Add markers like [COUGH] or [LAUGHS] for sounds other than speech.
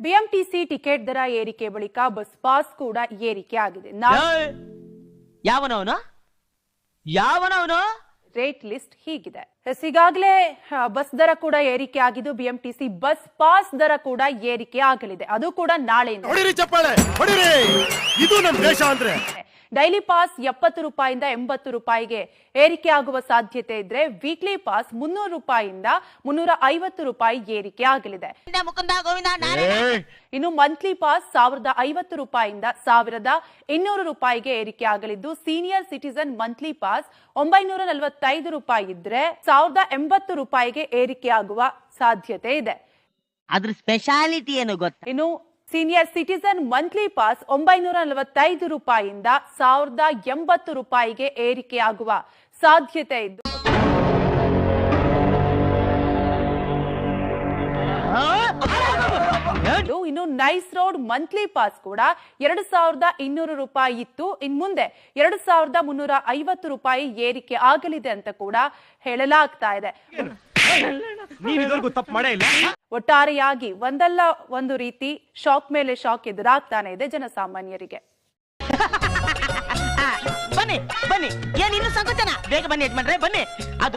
BMTC ticket ದರ ಏರಿಕೆ ಬಳಿಕ ಬಸ್ ಪಾಸ್ ಕೂಡ ಏರಿಕೆ ಆಗಿದೆ. ನಾ ಏಯ್! ಯಾವನವನು? ಯಾವನವನು? ರೇಟ್ ಲಿಸ್ಟ್ ಹೀಗಿದೆ. ಈಗಾಗಲೇ ಬಸ್ ದರ ಕೂಡ ಏರಿಕೆ ಆಗಿದ್ದು ಬಿಎಂಟಿಸಿ ಬಸ್ ಪಾಸ್ ದರ ಕೂಡ ಏರಿಕೆ ಆಗಲಿದೆ. ಅದು ಕೂಡ ನಾಳೆಯಿಂದ. ಡೈಲಿ ಪಾಸ್ ಎಪ್ಪತ್ತು ರೂಪಾಯಿಂದ ಎಂಬತ್ತು ರೂಪಾಯಿಗೆ ಏರಿಕೆ ಆಗುವ ಸಾಧ್ಯತೆ ಇದ್ರೆ ವೀಕ್ಲಿ ಪಾಸ್ ಮುನ್ನೂರು ರೂಪಾಯಿಂದ ಮುನ್ನೂರ ಐವತ್ತು ರೂಪಾಯಿ ಏರಿಕೆ ಆಗಲಿದೆ. ಮುಕುಂದ ಗೋವಿಂದ ಇನ್ನು ಮಂತ್ಲಿ ಪಾಸ್ ಸಾವಿರದ ಐವತ್ತು ರೂಪಾಯಿಂದ ಸಾವಿರದ ಇನ್ನೂರು ರೂಪಾಯಿಗೆ ಏರಿಕೆ ಆಗಲಿದ್ದು ಸೀನಿಯರ್ ಸಿಟಿಸನ್ ಮಂತ್ಲಿ ಪಾಸ್ ಒಂಬೈನೂರ ನಲವತ್ತೈದು ರೂಪಾಯಿ ಇದ್ರೆ ಸಾವಿರದ ಎಂಬತ್ತು ರೂಪಾಯಿಗೆ ಏರಿಕೆ ಆಗುವ ಸಾಧ್ಯತೆ ಇದೆ. ಅದ್ರ ಸ್ಪೆಷಾಲಿಟಿ ಏನು ಗೊತ್ತಾ? ಇನ್ನು ಸೀನಿಯರ್ ಸಿಟಿಸನ್ ಮಂತ್ಲಿ ಪಾಸ್ ಒಂಬೈನೂರ ನಲವತ್ತೈದು ರೂಪಾಯಿಯಿಂದ ಸಾವಿರದ ಎಂಬತ್ತು ರೂಪಾಯಿಗೆ ಏರಿಕೆಯಾಗುವ ಸಾಧ್ಯತೆ ಇದ್ದು ಇದು ಇನ್ನು ನೈಸ್ ರೋಡ್ ಮಂತ್ಲಿ ಪಾಸ್ ಕೂಡ ಎರಡು ಸಾವಿರದ ಇನ್ನೂರು ರೂಪಾಯಿ ಇತ್ತು. ಇನ್ ಮುಂದೆ ಎರಡು ಸಾವಿರದ ಮುನ್ನೂರ ಐವತ್ತು ರೂಪಾಯಿ ಏರಿಕೆ ಆಗಲಿದೆ ಅಂತ ಕೂಡ ಹೇಳಲಾಗ್ತಾ ಇದೆ. ನೀನ್ ಇದುವರೆಗೂ ತಪ್ಪು ಮಾಡೇ ಇಲ್ಲ. ಒಟ್ಟಾರೆಯಾಗಿ ಒಂದಲ್ಲ ಒಂದು ರೀತಿ ಶಾಕ್ ಮೇಲೆ ಶಾಕ್ ಎದುರಾಗ್ತಾನೆ ಇದೆ ಜನಸಾಮಾನ್ಯರಿಗೆ [LAUGHS] ಬನ್ನಿ ಬನ್ನಿ. ಏನ್ ಇನ್ನು ಸಂಕೋಚನ? ಬೇಗ ಬನ್ನಿ ಯಜಮಾನ್ರೆ ಬನ್ನಿ. ಅದು